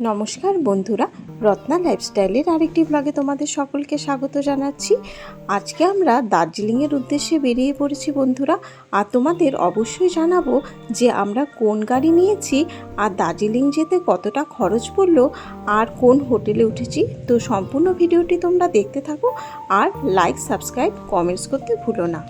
নমস্কার বন্ধুরা, রত্না লাইফস্টাইলের আরেকটি ব্লগে তোমাদের সকলকে স্বাগত জানাচ্ছি। আজকে আমরা দার্জিলিংয়ের উদ্দেশ্যে বেরিয়ে পড়েছি বন্ধুরা, আর তোমাদের অবশ্যই জানাব যে আমরা কোন গাড়ি নিয়েছি, আর দার্জিলিং যেতে কতটা খরচ পড়ল, আর কোন হোটেলে উঠেছি। তো সম্পূর্ণ ভিডিওটি তোমরা দেখতে থাকো, আর লাইক সাবস্ক্রাইব কমেন্টস করতে ভুলো না।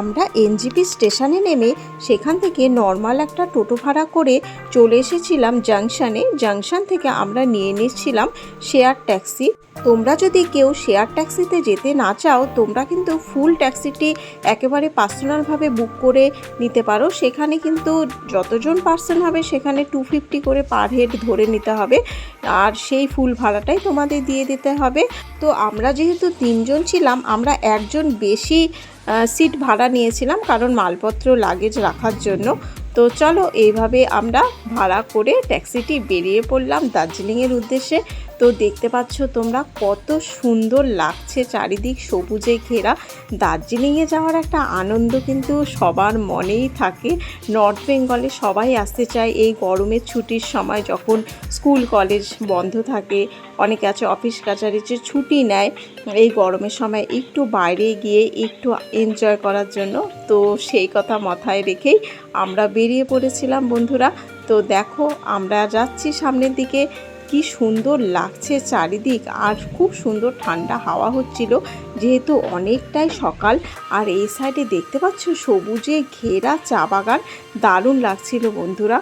আমরা এনজিপি স্টেশনে নেমে সেখান থেকে নর্মাল একটা টোটো ভাড়া করে চলে এসেছিলাম জাংশনে। জাংশন থেকে আমরা নিয়ে নিচ্ছিলাম শেয়ার ট্যাক্সি। তোমরা যদি কেউ শেয়ার ট্যাক্সিতে যেতে না চাও, তোমরা কিন্তু ফুল ট্যাক্সিটি একেবারে পার্সোনালভাবে বুক করে নিতে পারো। সেখানে কিন্তু যতজন পার্সন হবে, সেখানে টু ফিফটি করে পার হেড ধরে নিতে হবে। আর সেই ফুল ভাড়াটাই তোমাদের দিয়ে দিতে হবে। তো আমরা যেহেতু তিনজন ছিলাম, আমরা একজন বেশি সিট ভাড়া নিয়েছিলাম কারণ মালপত্র লাগেজ রাখার জন্য। তো চলো, এইভাবে আমরা ভাড়া করে ট্যাক্সিটি বেরিয়ে পড়লাম দার্জিলিংয়ের উদ্দেশ্যে। তো দেখতে পাচ্ছ তোমরা কত সুন্দর লাগছে চারিদিক সবুজে ঘেরা। দার্জিলিংয়ে যাওয়ার একটা আনন্দ কিন্তু সবার মনেই থাকে। নর্থ বেঙ্গলে সবাই আসতে চায় এই গরমের ছুটির সময় যখন স্কুল, কলেজ বন্ধ থাকে, অনেকে আছে অফিস কাছারির যে ছুটি নেয়, এই গরমের সময় একটু বাইরে গিয়ে একটু এনজয় করার জন্য। তো সেই কথা মাথায় রেখেই আমরা বেরিয়ে পড়েছিলাম বন্ধুরা। তো দেখো আমরা যাচ্ছি সামনের দিকে। কি সুন্দর লাগছে চারিদিক আর খুব সুন্দর ঠান্ডা হাওয়া হচ্ছিল। যেহেতু অনেকটাই সকাল আর এই সাইডে দেখতে পাচ্ছ সবুজে ঘেরা চা বাগান। দারুণ লাগছিল বন্ধুরা।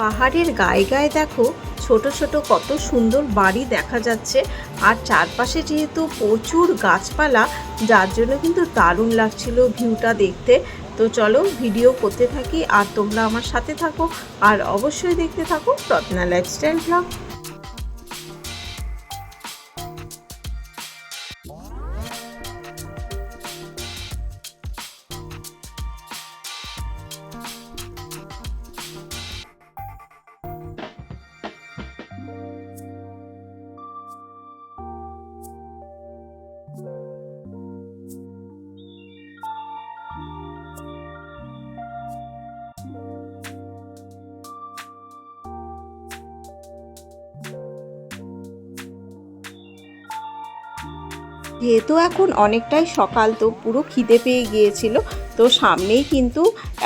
পাহাড়ের গায়ে গায়ে দেখো ছোট ছোট কত সুন্দর বাড়ি দেখা যাচ্ছে। আর চারপাশে যেহেতু প্রচুর গাছপালা, যার জন্য কিন্তু দারুণ লাগছিল ভিউটা দেখতে। তো চলো ভিডিও করতে থাকি আর তোমরা আমার সাথে থাকো। আর অবশ্যই দেখতে থাকো রত্না লাইফস্টাইল ব্লগ যেহেতু এখন অনেকটাই সকাল, তো পুরো খিদে পেয়ে গিয়েছিল। তো সামনেই কিন্তু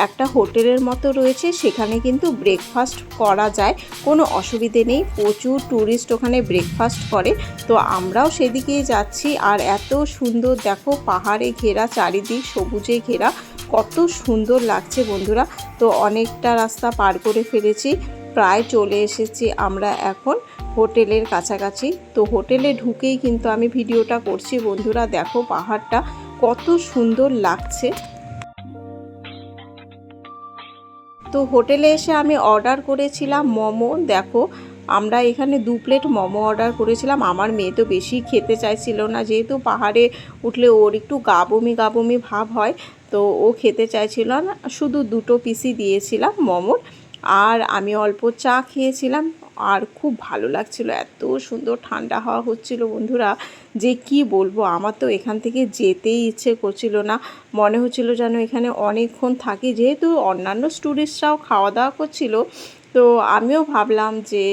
একটা হোটেলের মতো রয়েছে, সেখানে কিন্তু ব্রেকফাস্ট করা যায়। কোনো অসুবিধে নেই, প্রচুর ট্যুরিস্ট ওখানে ব্রেকফাস্ট করে। তো আমরাও সেদিকেই যাচ্ছি, আর এত সুন্দর দেখো পাহাড়ে ঘেরা, চারিদিক সবুজে ঘেরা। কত সুন্দর লাগছে বন্ধুরা। তো অনেকটা রাস্তা পার করে ফেলেছি, প্রায় চলে এসেছি আমরা এখন। হোটেলের কাছাকাছি। তো হোটেলে ঢুকেই কিন্তু আমি ভিডিওটা করছি। বন্ধুরা, দেখো পাহাড়টা কত সুন্দর লাগছে। তো হোটেলে এসে আমি অর্ডার করেছিলাম মোমো। দেখো, আমরা এখানে দু প্লেট মোমো অর্ডার করেছিলাম। আমার মেয়ে তো বেশি খেতে চাইছিল না। যেহেতু পাহাড়ে উঠলে ওর একটু গাবমি গাবমি ভাব হয়, তো ও খেতে চাইছিল না। শুধু দুটো পিসি দিয়েছিলাম মোমোর। আর আমি অল্প চা খেয়েছিলাম। আর খুব ভালো লাগছিল। এত সুন্দর ঠান্ডা হওয়া হচ্ছিল বন্ধুরা। যে কি বলব, আমার তো এখান থেকে যেতেই ইচ্ছে করছিল না। মনে হচ্ছিল যেন এখানে অনেকক্ষণ থাকি। যেহেতু অন্যান্য স্টুডেন্টসরাও খাওয়া দাওয়া করছিল তো আমিও ভাবলাম যে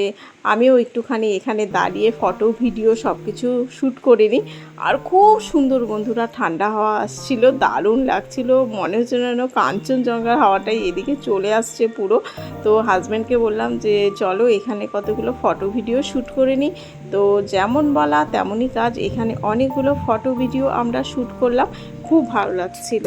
আমিও একটুখানি এখানে দাঁড়িয়ে ফটো ভিডিও সব কিছু শ্যুট করে নিই। আর খুব সুন্দর বন্ধুরা, ঠান্ডা হাওয়া আসছিল, দারুণ লাগছিল। মনে হচ্ছে যেন কাঞ্চনজঙ্ঘার হাওয়াটাই এদিকে চলে আসছে পুরো। তো হাজব্যান্ডকে বললাম যে, চলো এখানে কতগুলো ফটো ভিডিও শ্যুট করে নিই। তো যেমন বলা তেমনই কাজ, এখানে অনেকগুলো ফটো ভিডিও আমরা শ্যুট করলাম। খুব ভালো লাগছিল।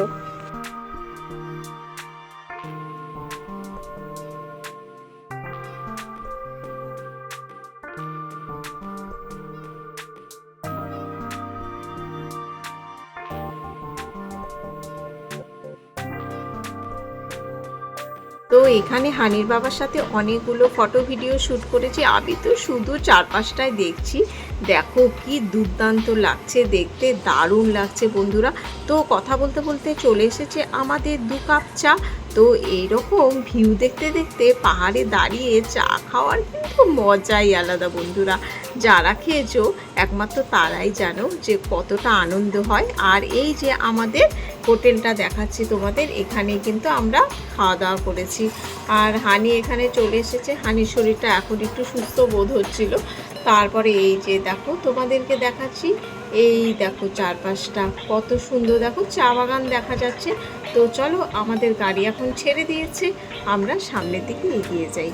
তো এখানে হানির বাবার সাথে অনেকগুলো ফটো ভিডিও শ্যুট করেছি। আমি তো শুধু চারপাশটায় দেখছি। দেখো কি দুর্দান্ত লাগছে, দেখতে দারুণ লাগছে বন্ধুরা। তো কথা বলতে বলতে চলে এসেছে আমাদের দু কাপ চা। তো এইরকম ভিউ দেখতে দেখতে পাহাড়ে দাঁড়িয়ে চা খাওয়ার কিন্তু মজাই আলাদা বন্ধুরা। যারা খেয়েছো, একমাত্র তারাই জানো যে কতটা আনন্দ হয়। আর এই যে আমাদের হোটেলটা দেখাচ্ছি তোমাদের, এখানে কিন্তু আমরা খাওয়া দাওয়া করেছি। আর হানি এখানে চলে এসেছে। হানির শরীরটা এখন একটু সুস্থ বোধ হচ্ছিল। তারপরে এই যে দেখো, তোমাদেরকে দেখাচ্ছি। এই দেখো চারপাশটা কত সুন্দর। দেখো, চা বাগান দেখা যাচ্ছে। তো চলো, আমাদের গাড়ি এখন ছেড়ে দিয়েছে। আমরা সামনের দিকে এগিয়ে যাই।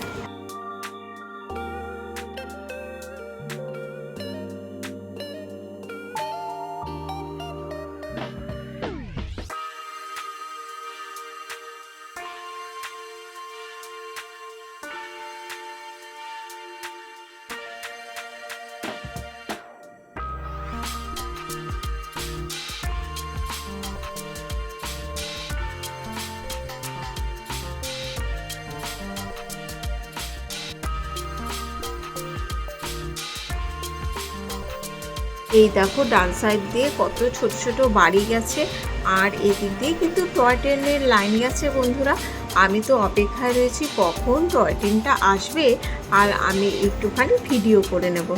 এই দেখো ডান সাইড দিয়ে কত ছোট ছোট বাড়ি গেছে। আর এদিক দিয়ে কিন্তু টয় ট্রেনের লাইন গেছে বন্ধুরা। আমি তো অপেক্ষায় রয়েছি কখন টয় ট্রেনটা আসবে। আর আমি একটুখানি ভিডিও করে নেব।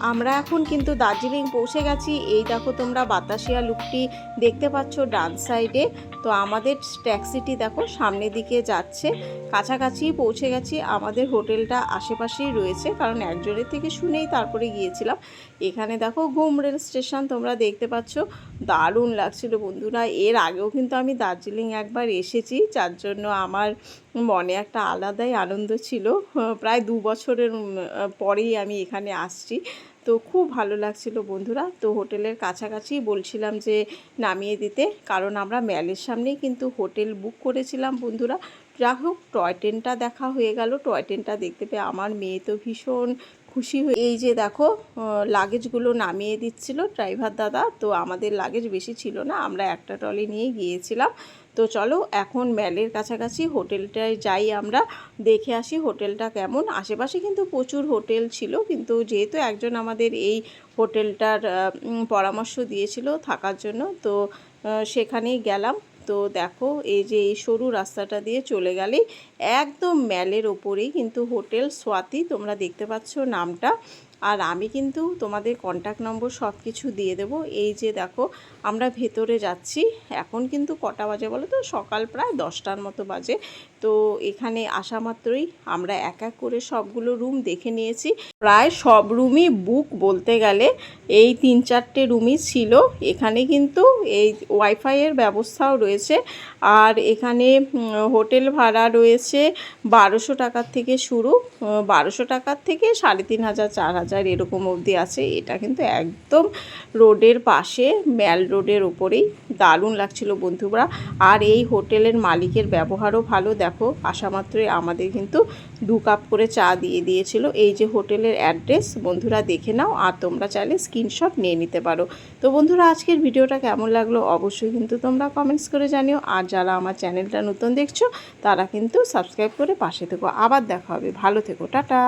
আমরা এখন কিন্তু দার্জিলিং পৌঁছে গেছি। এই দেখো তোমরা বাতাসিয়া লুকটি দেখতে পাচ্ছ ডান সাইডে। তো আমাদের ট্যাক্সিটি দেখো সামনের দিকে যাচ্ছে। কাছাকাছি পৌঁছে গেছি। আমাদের হোটেলটা আশেপাশেই রয়েছে। কারণ একজনের থেকে শুনেই তারপরে গিয়েছিলাম। এখানে দেখো ঘুম রেল স্টেশন তোমরা দেখতে পাচ্ছ। দারুণ লাগছিল বন্ধুরা। এর আগেও কিন্তু আমি দার্জিলিং একবার এসেছি। যার জন্য আমার মনে একটা আলাদাই আনন্দ ছিল। প্রায় দু বছরের পরেই আমি এখানে আসছি। তো খুব ভালো লাগছিল বন্ধুরা। তো হোটেলের কাছাকাছি বলছিলাম যে নামিয়ে দিতে, কারণ আমরা ম্যালের সামনেই কিন্তু হোটেল বুক করেছিলাম বন্ধুরা। যাই হোক, টয় ট্রেনটা দেখা হয়ে গেল। টয় ট্রেনটা দেখতে পেয়ে আমার মেয়ে তো ভীষণ খুশি হয়ে এই যে দেখো লাগেজগুলো নামিয়ে দিচ্ছিল ড্রাইভার দাদা। তো আমাদের লাগেজ বেশি ছিল না, আমরা একটা ট্রলি নিয়ে গিয়েছিলাম। তো চলো, এখন ম্যালের কাছাকাছি হোটেলটায় যাই আমরা, দেখে আসি হোটেলটা কেমন। আশেপাশে কিন্তু প্রচুর হোটেল ছিল, কিন্তু যেহেতু একজন আমাদের এই হোটেলটার পরামর্শ দিয়েছিল থাকার জন্য, তো সেখানেই গেলাম। তো দেখো, এই যে এই সরু রাস্তাটা দিয়ে চলে গেলেই একদম ম্যালের ওপরেই কিন্তু হোটেল সোয়াতি তোমরা দেখতে পাচ্ছ নামটা। আর আমি কিন্তু তোমাদের কন্ট্যাক্ট নম্বর সব কিছু দিয়ে দেবো। এই যে দেখো, আমরা ভেতরে যাচ্ছি। এখন কিন্তু কটা বাজে বলো তো? সকাল প্রায় দশটার মতো বাজে। তো এখানে আসা মাত্রই আমরা এক এক করে সবগুলো রুম দেখে নিয়েছি। প্রায় সব রুমই বুক বলতে গেলে এই তিন চারটে রুমই ছিল। এখানে কিন্তু এই ওয়াইফাইয়ের ব্যবস্থাও রয়েছে। আর এখানে হোটেল ভাড়া রয়েছে বারোশো টাকার থেকে শুরু। বারোশো টাকার থেকে সাড়ে তিন হাজার, চার হাজার। এরকম অবধি আছে। এটা কিন্তু একদম রোডের পাশে ম্যাল রোডের ওপরেই দারুণ লাগছিল বন্ধুরা। আর এই হোটেলের মালিকের ব্যবহারও ভালো। দেখো, আসা মাত্রই আমাদের কিন্তু দু কাপ করে চা দিয়ে দিয়েছিল। এই যে হোটেলের অ্যাড্রেস, বন্ধুরা দেখে নাও আর তোমরা চাইলে স্ক্রিনশট নিয়ে নিতে পারো। তো বন্ধুরা, আজকের ভিডিওটা কেমন লাগল অবশ্যই কিন্তু তোমরা কমেন্টস করে জানিও। আর যারা আমার চ্যানেলটা নতুন দেখছ, তারা কিন্তু সাবস্ক্রাইব করে পাশে থেকো। আবার দেখা হবে। ভালো থেকো। টাটা।